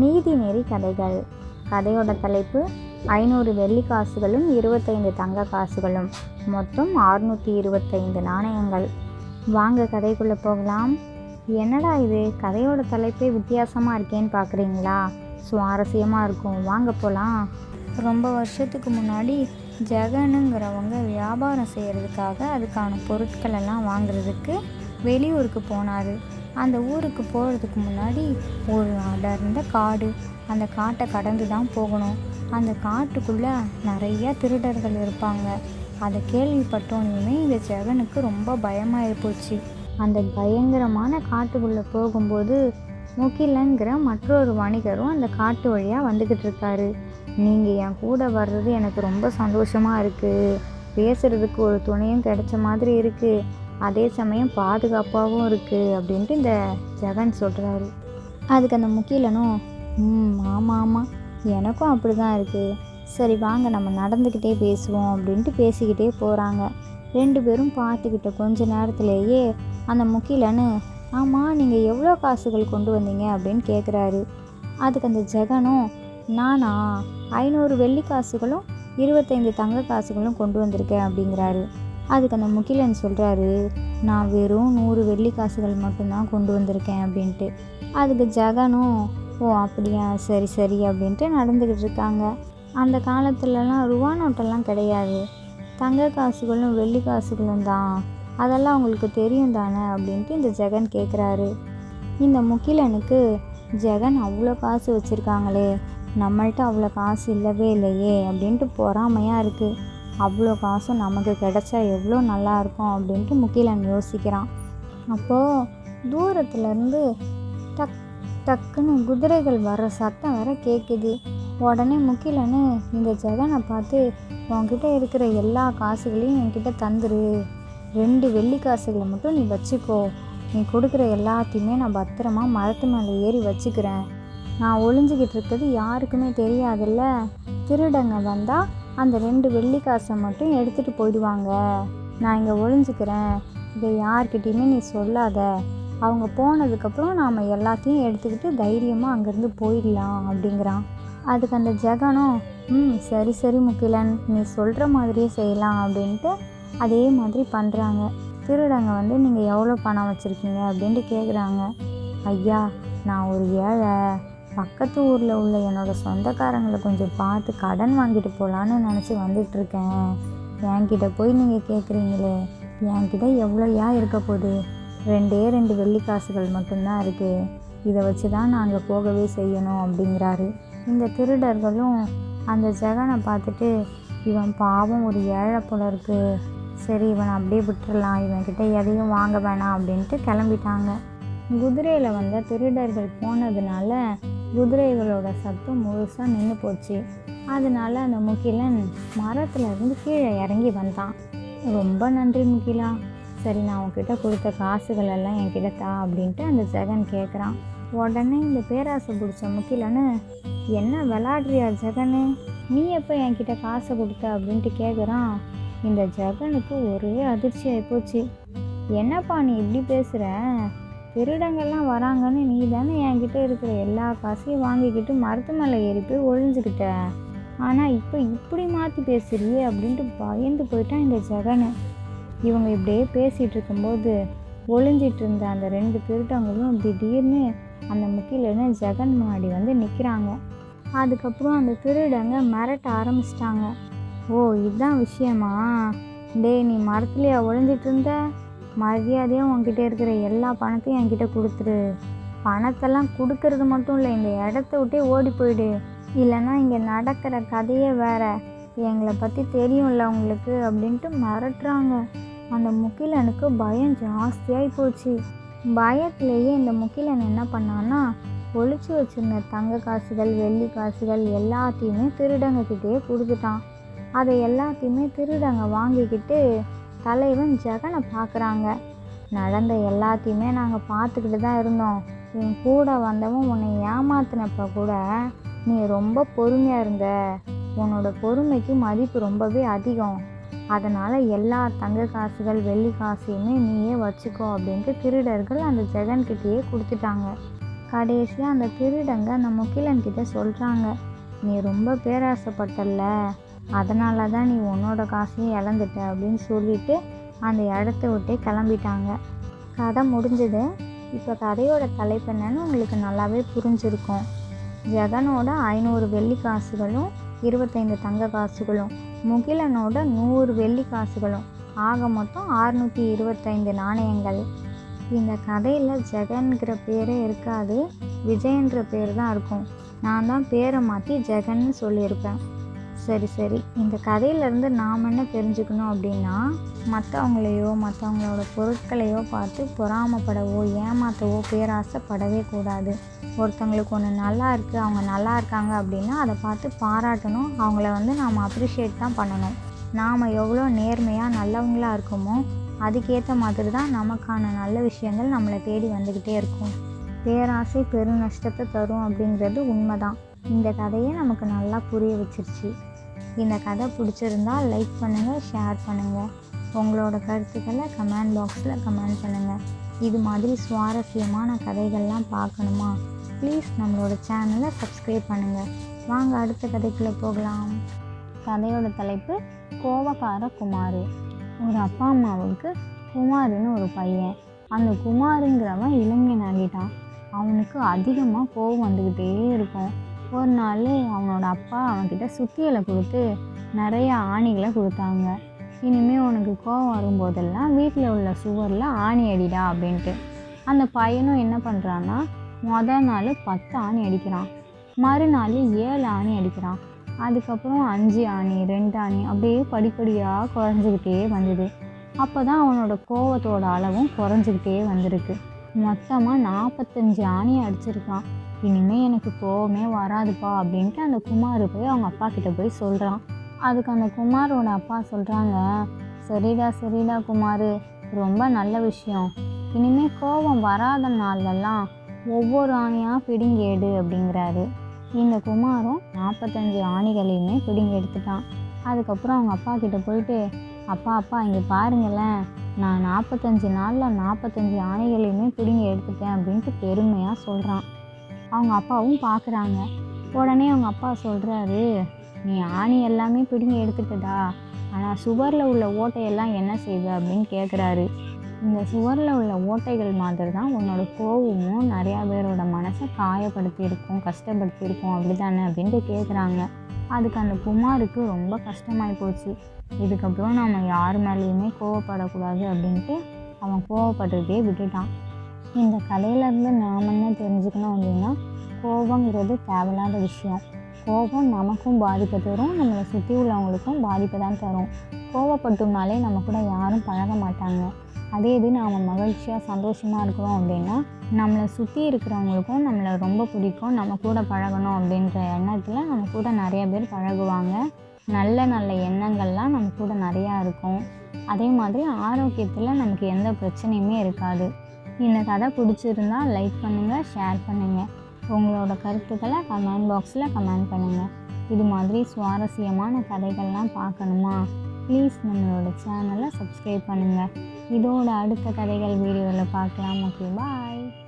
நீதிநெறி கதைகள். கதையோட தலைப்பு ஐநூறு வெள்ளி காசுகளும் இருபத்தைந்து தங்க காசுகளும். மொத்தம் அறுநூற்றி இருபத்தைந்து நாணயங்கள். வாங்க கதைக்குள்ளே போகலாம். என்னடா இது? கதையோட தலைப்பே வித்தியாசமாக இருக்கேன்னு பார்க்குறீங்களா சுவாரஸ்யமாக இருக்கும். வாங்க போகலாம் ரொம்ப வருஷத்துக்கு முன்னாடி ஜெகனுங்கிறவங்க வியாபாரம் செய்கிறதுக்காக அதுக்கான பொருட்களெல்லாம் வாங்குறதுக்கு வெளியூருக்கு போனார். அந்த ஊருக்கு போகிறதுக்கு முன்னாடி ஒரு அடர்ந்த காடு. அந்த காட்டை கடந்து தான் போகணும். அந்த காட்டுக்குள்ளே நிறையா திருடர்கள் இருப்பாங்க. அதை கேள்விப்பட்டோன்னே இந்த ஜெகனுக்கு ரொம்ப பயமாக போச்சு. அந்த பயங்கரமான காட்டுக்குள்ளே போகும்போது முகிலங்கிற மற்றொரு வணிகரும் அந்த காட்டு வழியாக வந்துக்கிட்டு இருக்காரு. நீங்கள் என் கூட வர்றது எனக்கு ரொம்ப சந்தோஷமாக இருக்குது பேசுகிறதுக்கு ஒரு துணையும் கிடைச்ச மாதிரி இருக்குது அதே சமயம் பாதுகாப்பாகவும் இருக்குது அப்படின்ட்டு இந்த ஜெகன் சொல்கிறாரு அதுக்கு அந்த முக்கிலனும் ம் ஆமாம் ஆமாம் எனக்கும் அப்படி தான் இருக்குது சரி வாங்க நம்ம நடந்துக்கிட்டே பேசுவோம் அப்படின்ட்டு பேசிக்கிட்டே போகிறாங்க ரெண்டு பேரும் பார்த்துக்கிட்ட கொஞ்ச நேரத்திலேயே அந்த முகிலனு ஆமாம் நீங்கள் எவ்வளோ காசுகள் கொண்டு வந்தீங்க? அப்படின்னு கேட்குறாரு அதுக்கு அந்த ஜெகனும் நானா ஐநூறு வெள்ளி காசுகளும் இருபத்தைந்து தங்க காசுகளும் கொண்டு வந்திருக்கேன் அப்படிங்கிறாரு. அதுக்கு அந்த முகிலன் சொல்கிறாரு நான் வெறும் நூறு வெள்ளி காசுகள் மட்டும்தான் கொண்டு வந்திருக்கேன் அப்படின்ட்டு. அதுக்கு ஜெகனும் ஓ அப்படியா? சரி சரி அப்படின்ட்டு நடந்துக்கிட்டு இருக்காங்க. அந்த காலத்துலலாம் ரூபா நோட்டெல்லாம் கிடையாது. தங்க காசுகளும் வெள்ளி காசுகளும் தான். அதெல்லாம் உங்களுக்கு தெரியும் தானே? அப்படின்ட்டு இந்த ஜெகன் கேட்குறாரு இந்த முகிலனுக்கு ஜெகன் அவ்வளோ காசு வச்சுருக்காங்களே நம்மள்ட்ட அவ்வளோ காசு இல்லவே இல்லையே அப்படின்ட்டு பொறாமையாக இருக்குது அவ்வளோ காசும் நமக்கு கிடைச்சா எவ்வளோ நல்லா இருக்கும் அப்படின்ட்டு முகிலன் யோசிக்கிறான். அப்போது தூரத்துலேருந்து டக் டக்குன்னு குதிரைகள் வர்ற சத்தம் வேற கேட்குது உடனே முக்கிலன்னு இந்த ஜெகனை பார்த்து உன்கிட்ட இருக்கிற எல்லா காசுகளையும் என்கிட்ட தந்துரு. ரெண்டு வெள்ளி காசுகளை மட்டும் நீ வச்சுக்கோ. நீ கொடுக்குற எல்லாத்தையுமே நான் பத்திரமா மரத்து மேலே ஏறி வச்சுக்கிறேன். நான் ஒளிஞ்சிக்கிட்டு இருக்கிறது யாருக்குமே தெரியாதுல்ல. திருடங்க வந்தால் அந்த ரெண்டு வெள்ளி காசை மட்டும் எடுத்துகிட்டு போயிடுவாங்க. நான் இங்கே ஒழிஞ்சுக்கிறேன் இதை யார்கிட்டயுமே நீ சொல்லாத. அவங்க போனதுக்கப்புறம் நாம் எல்லாத்தையும் எடுத்துக்கிட்டு தைரியமாக அங்கேருந்து போயிடலாம் அப்படிங்கிறான். அதுக்கு அந்த ஜெகனும் ம் சரி சரி முக்கிலன் நீ சொல்கிற மாதிரியே செய்யலாம் அப்படின்ட்டு அதே மாதிரி பண்ணுறாங்க திருடங்க வந்து நீங்கள் எவ்வளோ பணம் வச்சுருக்கீங்க? அப்படின்ட்டு கேட்குறாங்க ஐயா நான் ஒரு ஏழை. பக்கத்து ஊரில் உள்ள என்னோடய சொந்தக்காரங்களை கொஞ்சம் பார்த்து கடன் வாங்கிட்டு போகலான்னு நினச்சி வந்துட்டுருக்கேன். என்கிட்ட போய் நீங்கள் கேட்குறீங்களே என்கிட்ட எவ்வளோயா இருக்க போகுது? ரெண்டே ரெண்டு வெள்ளி காசுகள் மட்டும்தான் இருக்குது இதை வச்சு தான் நாங்கள் போகவே செய்யணும் அப்படிங்கிறாரு. இந்த திருடர்களும் அந்த ஜெகனை பார்த்துட்டு இவன் பாவம் ஒரு ஏழை போல இருக்குது சரி இவனை அப்படியே விட்டுடலாம் இவன்கிட்ட எதையும் வாங்க வேணாம். அப்படின்ட்டு கிளம்பிட்டாங்க. குதிரையில் வந்த திருடர்கள் போனதுனால குதிரைகளோட சத்தம் முழுசாக நின்று போச்சு. அதனால அந்த முகிலன் மரத்துல இருந்து கீழே இறங்கி வந்தான். ரொம்ப நன்றி முகிலா. சரி நான் உன்கிட்ட கொடுத்த காசுகள் எல்லாம் என்கிட்ட தா அப்படின்ட்டு அந்த ஜெகன் கேட்குறான் உடனே இந்த பேராசை பிடிச்ச முக்கிலனு என்ன விளாடுறியா ஜெகனு? நீ எப்போ என்கிட்ட காசை கொடுத்த? அப்படின்ட்டு கேட்குறான் இந்த ஜெகனுக்கு ஒரே அதிர்ச்சி ஆகிப்போச்சு என்னப்பா நீ இப்படி பேசுகிற திருடங்கள்லாம் வராங்கன்னு நீ தானே என்கிட்ட இருக்கிற எல்லா காசையும் வாங்கிக்கிட்டு மரத்து மேலே ஏறி போய் ஒழிஞ்சுக்கிட்ட ஆனால் இப்போ இப்படி மாற்றி பேசுறியே அப்படின்ட்டு பயந்து போயிட்டான் இந்த ஜெகனு. இவங்க இப்படியே பேசிகிட்டு இருக்கும்போது ஒளிஞ்சிட்டு இருந்த அந்த ரெண்டு திருடங்களும் திடீர்னு அந்த முக்கியிலன்னு ஜெகன் முன்னாடி வந்து நிற்கிறாங்க அதுக்கப்புறம் அந்த திருடங்க மிரட்ட ஆரம்பிச்சிட்டாங்க. ஓ இதுதான் விஷயமா? டேய் நீ மரத்துலையா ஒளிஞ்சிட்டு இருந்த? மரியாதையாக உங்ககிட்ட இருக்கிற எல்லா பணத்தையும் என்கிட்ட கொடுத்துரு. பணத்தெல்லாம் கொடுக்கறது மட்டும் இல்லை இந்த இடத்த விட்டே ஓடி போயிடு. இல்லைன்னா இங்கே நடக்கிற கதையே வேற. எங்களை பற்றி தெரியும்ல உங்களுக்கு அப்படின்ட்டு மிரட்டுறாங்க. அந்த முகிலனுக்கு பயம் ஜாஸ்தியாகி போச்சு. பயத்திலேயே இந்த முகிலன் என்ன பண்ணான்னா ஒழிச்சு வச்சிருந்த தங்க காசுகள் வெள்ளி காசுகள் எல்லாத்தையுமே திருடங்கக்கிட்டேயே கொடுத்துட்டான். அதை எல்லாத்தையுமே திருடங்க வாங்கிக்கிட்டு தலைவன் ஜெகனை பார்க்குறாங்க. நடந்த எல்லாத்தையுமே நாங்கள் பார்த்துக்கிட்டு தான் இருந்தோம். என் கூட வந்தவன் உன்னை ஏமாத்தினப்ப கூட நீ ரொம்ப பொறுமையாக இருந்த. உன்னோட பொறுமைக்கு மதிப்பு ரொம்பவே அதிகம். அதனால் எல்லா தங்க காசுகள் வெள்ளி காசையுமே நீயே வச்சுக்கோ அப்படின்ட்டு திருடர்கள் அந்த ஜெகன்கிட்டயே கொடுத்துட்டாங்க. கடைசியாக அந்த திருடங்க அந்த முகிலன்கிட்ட சொல்கிறாங்க நீ ரொம்ப பேராசைப்பட்டல அதனால தான் நீ உன்னோட காசையும் இழந்துட்ட அப்படின்னு சொல்லிட்டு அந்த இடத்த விட்டே கிளம்பிட்டாங்க. கதை முடிஞ்சது. இப்போ கதையோட தலைப்பு என்னன்னு உங்களுக்கு நல்லாவே புரிஞ்சிருக்கும். ஜெகனோட ஐநூறு வெள்ளி காசுகளும் இருபத்தைந்து தங்க காசுகளும் முகிலனோட நூறு வெள்ளி காசுகளும் ஆக மொத்தம் ஆறுநூற்றி இருபத்தைந்து நாணயங்கள். இந்த கதையில் ஜெகன்கிற பேரே இருக்காது விஜயன்ற பேர் தான் இருக்கும். நான் தான் பேரை மாற்றி ஜெகன்னு சொல்லியிருப்பேன். சரி சரி. இந்த கதையிலேருந்து நாம் என்ன தெரிஞ்சுக்கணும் அப்படின்னா மற்றவங்களையோ மற்றவங்களோட பொருட்களையோ பார்த்து பொறாமப்படவோ ஏமாற்றவோ பேராசைப்படவே கூடாது. ஒருத்தவங்களுக்கு ஒன்று நல்லா இருக்குது அவங்க நல்லா இருக்காங்க அப்படின்னா அதை பார்த்து பாராட்டணும். அவங்கள வந்து நாம் அப்ரிஷியேட் தான் பண்ணணும். நாம் எவ்வளோ நேர்மையாக நல்லவங்களாக இருக்கோமோ அதுக்கேற்ற மாதிரி தான் நமக்கான நல்ல விஷயங்கள் நம்மளை தேடி வந்துக்கிட்டே இருக்கும். பேராசை பெரு நஷ்டத்தை தரும் அப்படிங்கிறது உண்மைதான். இந்த கதையை நமக்கு நல்லா புரிய வச்சிருச்சு. இந்த கதை பிடிச்சிருந்தா லைக் பண்ணுங்கள் ஷேர் பண்ணுங்கள் உங்களோட கருத்துக்களை கமெண்ட் பாக்ஸில் கமெண்ட் பண்ணுங்கள் இது மாதிரி சுவாரஸ்யமான கதைகள்லாம் பார்க்கணுமா? ப்ளீஸ் நம்மளோட சேனலை சப்ஸ்கிரைப் பண்ணுங்கள் வாங்க அடுத்த கதைக்குள்ளே போகலாம். கதையோட தலைப்பு கோவக்கார குமார். ஒரு அப்பா அம்மாவுக்கு குமாருன்னு ஒரு பையன். அந்த குமாருங்கிறவன் இளைஞன் ஆகிட்டான் அவனுக்கு அதிகமாக கோவம் வந்துக்கிட்டே இருக்கும். ஒரு நாள் அவனோட அப்பா அவன்கிட்ட சுத்தியலை கொடுத்து நிறைய ஆணிகளை கொடுத்தாங்க. இனிமேல் உனக்கு கோவம் வரும்போதெல்லாம் வீட்டில் உள்ள சுவரில் ஆணி அடிடா அப்படின்ட்டு. அந்த பையனும் என்ன பண்ணுறான்னா மொதல் நாள் பத்து ஆணி அடிக்கிறான். மறுநாள் ஏழு ஆணி அடிக்கிறான். அதுக்கப்புறம் அஞ்சு ஆணி ரெண்டு ஆணி அப்படியே படிப்படியாக குறைஞ்சிக்கிட்டே வந்தது. அப்போ தான் அவனோட கோவத்தோட அளவும் குறைஞ்சிக்கிட்டே வந்திருக்கு. மொத்தமாக நாற்பத்தஞ்சு ஆணி அடிச்சிருக்கான். இனிமேல் எனக்கு கோவமே வராதுப்பா அப்படின்ட்டு அந்த குமார் போய் அவங்க அப்பா கிட்ட போய் சொல்கிறான் அதுக்கு அந்த குமாரோட அப்பா சொல்கிறாங்க சரிடா சரிடா குமார் ரொம்ப நல்ல விஷயம். இனிமேல் கோபம் வராத நாள்லலாம் ஒவ்வொரு ஆணையாக பிடுங்கி எடு அப்படிங்கிறாரு. இந்த குமாரும் நாற்பத்தஞ்சு ஆணிகளையுமே பிடுங்கி எடுத்துட்டான். அதுக்கப்புறம் அவங்க அப்பா கிட்ட போயிட்டு அப்பா அப்பா இங்கே பாருங்களேன். நான் நாற்பத்தஞ்சு நாளில் நாற்பத்தஞ்சு ஆணைகளையுமே பிடுங்கி எடுத்துட்டேன் அப்படின்ட்டு பெருமையாக சொல்கிறான் அவங்க அப்பாவும் பார்க்குறாங்க உடனே அவங்க அப்பா சொல்கிறாரு நீ ஆணி எல்லாமே பிடுங்கி எடுத்துட்டதா ஆனால் சுவரில் உள்ள ஓட்டையெல்லாம் என்ன செய்வ? அப்படின்னு கேட்குறாரு இந்த சுவரில் உள்ள ஓட்டைகள் மாதிரி தான் உன்னோட கோவமும் நிறையா பேரோட மனசை காயப்படுத்தியிருக்கும் கஷ்டப்படுத்தியிருக்கும் அப்படி தானே அப்படின்ட்டு கேட்குறாங்க அதுக்கு அந்த குமாருக்கு ரொம்ப கஷ்டமாகி போச்சு. இதுக்கப்புறம் நம்ம யார் மேலேயுமே கோவப்படக்கூடாது அப்படின்ட்டு அவன் கோவப்படுறதே விட்டுட்டான். இந்த கதையிலேருந்து நாம் என்ன தெரிஞ்சுக்கணும் அப்படின்னா கோபங்கிறது தேவையில்லாத விஷயம். கோபம் நமக்கும் பாதிப்பை தரும் நம்மளை சுற்றி உள்ளவங்களுக்கும் பாதிப்பை தான் தரும். கோவப்பட்டோம்னாலே நம்ம கூட யாரும் பழக மாட்டாங்க. அதே இது நாம் மகிழ்ச்சியாக சந்தோஷமாக இருக்கிறோம் அப்படின்னா நம்மளை சுற்றி இருக்கிறவங்களுக்கும் நம்மளை ரொம்ப பிடிக்கும் நம்ம கூட பழகணும் அப்படின்ற எண்ணத்தில் நம்ம கூட நிறைய பேர் பழகுவாங்க. நல்ல நல்ல எண்ணங்கள்லாம் நம்ம கூட நிறையா இருக்கும். அதே மாதிரி ஆரோக்கியத்தில் நமக்கு எந்த பிரச்சனையுமே இருக்காது. இந்த கதை பிடிச்சிருந்தா லைக் பண்ணுங்கள் ஷேர் பண்ணுங்கள் உங்களோட கருத்துக்களை கமெண்ட் பாக்ஸில் கமெண்ட் பண்ணுங்கள் இது மாதிரி சுவாரஸ்யமான கதைகள்லாம் பார்க்கணுமா? ப்ளீஸ் நம்மளோட சேனலை சப்ஸ்கிரைப் பண்ணுங்கள் இதோட அடுத்த கதைகள் வீடியோவில் பார்க்கலாம். Okay bye